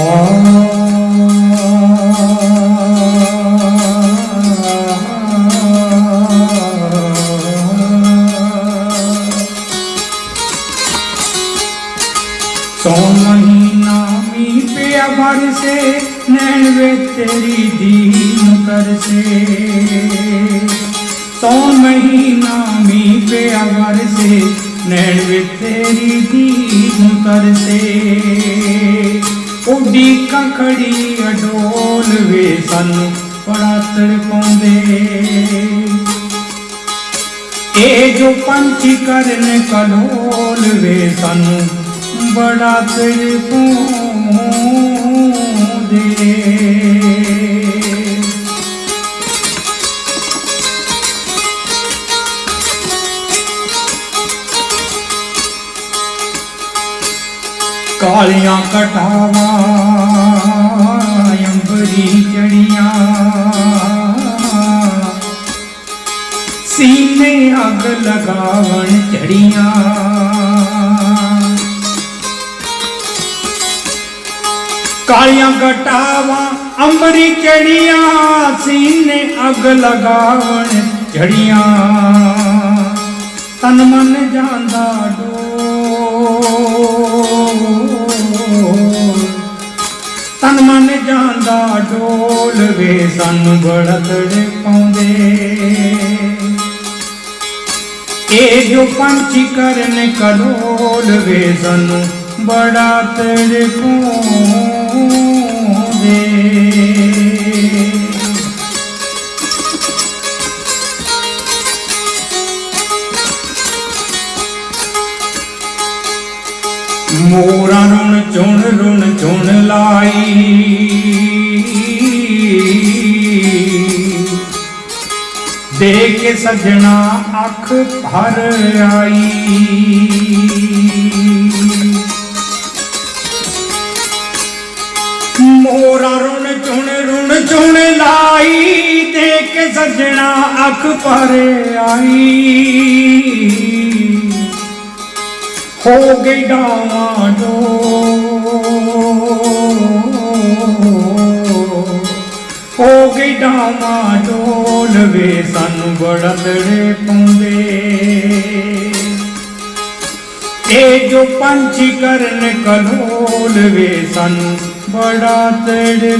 ਸੋਨ ਮਹੀਨਾ ਮੀ ਪਿਆ ਬਰਸੇ ਨੈਣ ਵੇ ਤੇਰੀ ਦੀਨ ਕਰਸੇ ਸੋਨ ਮਹੀਨਾ ਮੀ ਪਿਆ ਬਰਸੇ ਨੈਣ ਵੇ ਤੇਰੀ ਦੀਨ ਕਰਸੇ ਉਡੀ ਕਖੜੀ ਅਡੋਲ ਵੇ ਸਾਨੂੰ ਬੜਾ ਤੜਪਾਉਂਦੇ ਇਹ ਜੋ ਪੰਛੀ ਕਰਨ ਕਲੋਲ ਵੇ ਸਾਨੂੰ ਬੜਾ ਤੜਪਾਉਂਦੇ ਕਾਲੀਆਂ ਕਟਾਵਾ, ਅੰਬਰੀ ਚੜੀਆਂ। ਸੀਨੇ ਅੱਗ ਲਗਾਵਣ ਚੜੀਆਂ। ਕਾਲੀਆਂ ਕਟਾਵਾ, ਅੰਬਰੀ ਚੜੀਆਂ, ਸੀਨੇ ਅੱਗ ਲਗਾਵਣ ਚੜੀਆਂ। ਤਨ ਮਨ ਜਾਂਦਾ ਡੋ। ਤਨ ਮਨ ਜਾਂਦਾ ਡੋਲ ਵੇ, ਸਾਨੂੰ ਬੜਾ ਤੜਪਾਉਂਦੇ ਇਹ ਜੋ ਪੰਛੀ ਕਰਨ ਕਰੋਲ ਵੇ, ਸਾਨੂੰ ਬੜਾ ਤੜਪਾਉਂਦੇ ਮੋਰਾਂ ਰੁਣ ਚੁਣ ਰੁਣ ਚੁਣ ਲਾਈ। ਦੇ ਕੇ ਸਜਣਾ ਅੱਖ ਭਰ ਆਈ। ਮੋਰਾ ਰੁਣ ਚੁਣ ਰੁਣ ਚੁਣ ਲਾਈ। ਦੇ ਕੇ ਸਜਣਾ ਅੱਖ ਭਰ ਆਈ। ਹੋ ਗਈ ਡਾਵਾਂ ਡੋਲ। ਹੋ ਗਈ ਡਾਵਾਂ ਡੋਲ ਵੇ ਸਾਨੂੰ ਬੜਾ ਤੜੇ ਪਾਉਂਦੇ। ਇਹ ਜੋ ਪੰਛੀ ਕਰਨ ਕਲੋਲ ਵੇ ਸਾਨੂੰ ਬੜਾ ਤੜੇ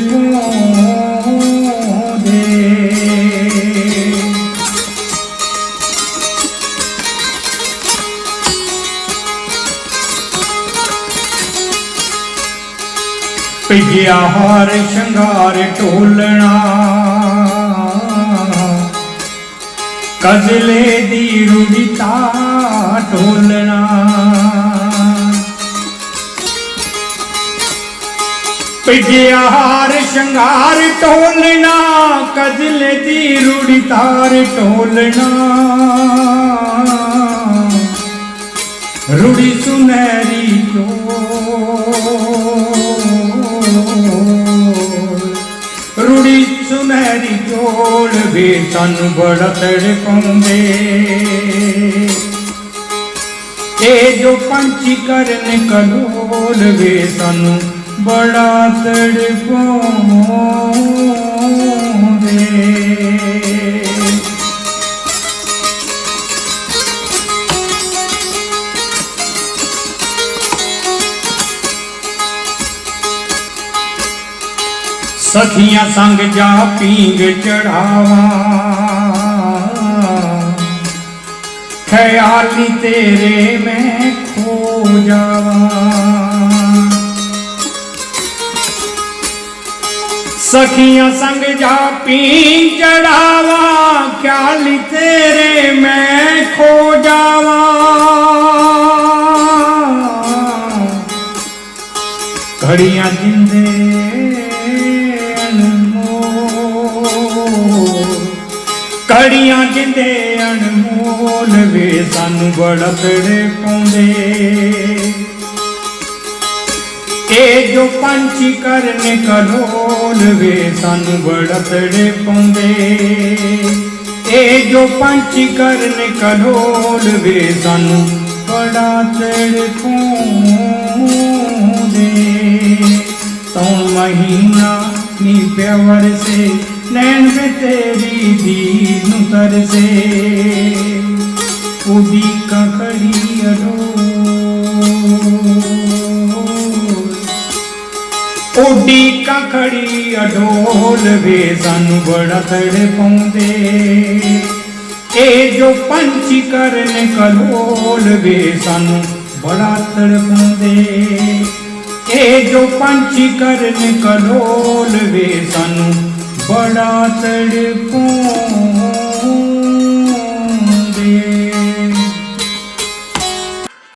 ਪਿਆ ਹਾਰ ਸ਼ਿੰਗਾਰ ਢੋਲਣਾ। ਕਜਲੇ ਦੀ ਰੁੜੀਤਾ ਢੋਲਣਾ। ਪਿਆ ਹਾਰ ਸ਼ਿੰਗਾਰ ਢੋਲਣਾ, ਕਜਲੇ ਦੀ ਰੁੜੀਤਾਰ ਢੋਲਣਾ। ਰੁੜੀ ਸੁਨਹਿਰੀ ਚੋਲ। ਸੁਨਹਿਰੀ ਵੀ ਸਾਨੂੰ ਬੜਾ ਤੜਪਾਉਂਦੇ ਇਹ ਜੋ ਪੰਛੀ ਕਰਨ ਕਲੋਲ ਵੇ ਸਾਨੂੰ ਬੜਾ ਤੜਪਾਉਂਦੇ ਸਖੀਆਂ ਸੰਗ ਜਾ ਪੀਂਗ ਚੜਾਵਾ। ਖਿਆਲੀ ਤੇਰੇ ਮੈਂ ਖੋ ਜਾਵਾਂ। ਸਖੀਆਂ ਸੰਗ ਜਾ ਪੀਂਗ ਚੜਾਵਾ, ਖਿਆਲੀ ਤੇਰੇ ਮੈਂ ਖੋ ਜਾਵਾਂ। ਘੜੀਆਂ ਜਿੰਦੇ ਘੜੀਆਂ ਜਿੰਦੇ ਅਨਮੋਲ ਵੇ, ਸਾਨੂੰ ਬੜਾ ਤੜੇ ਪਾਉਂਦੇ। ਇਹ ਜੋ ਪੰਛੀ ਕਰਨ ਕਲੋਲ ਵੇ, ਸਾਨੂੰ ਬੜਾ ਪੜੇ ਪਾਉਂਦੇ। ਇਹ ਜੋ ਪੰਛੀ ਕਰਨ ਕਲੋਲ ਵੇ, ਸਾਨੂੰ ਬੜਾ ਤੜਪਾਉਂਦੇ ਤੌਣ ਮਹੀਨਾ ਨੀ ਪਿਆਵਰ ਸੇ ਨੈਣ ਵੇ ਤੇਰੀ ਦੀ ਨੂੰ ਤਰਸੇ। ਉਡੀ ਕਖੜੀ ਅਡੋ ਉਡੀ ਕਖੜੀ ਅਡੋਲ ਵੇ ਸਾਨੂੰ ਬੜਾ ਤੜੇ ਪਾਉਂਦੇ। ਇਹ ਜੋ ਪੰਛੀ ਕਰਨ ਕਲੋਲ ਵੇ ਸਾਨੂੰ ਬੜਾ ਤੜਪਾਉਂਦੇ ਇਹ ਜੋ ਪੰਛੀ ਕਰਨ ਕਲੋਲ ਵੇ ਸਾਨੂੰ बड़ा तड़कों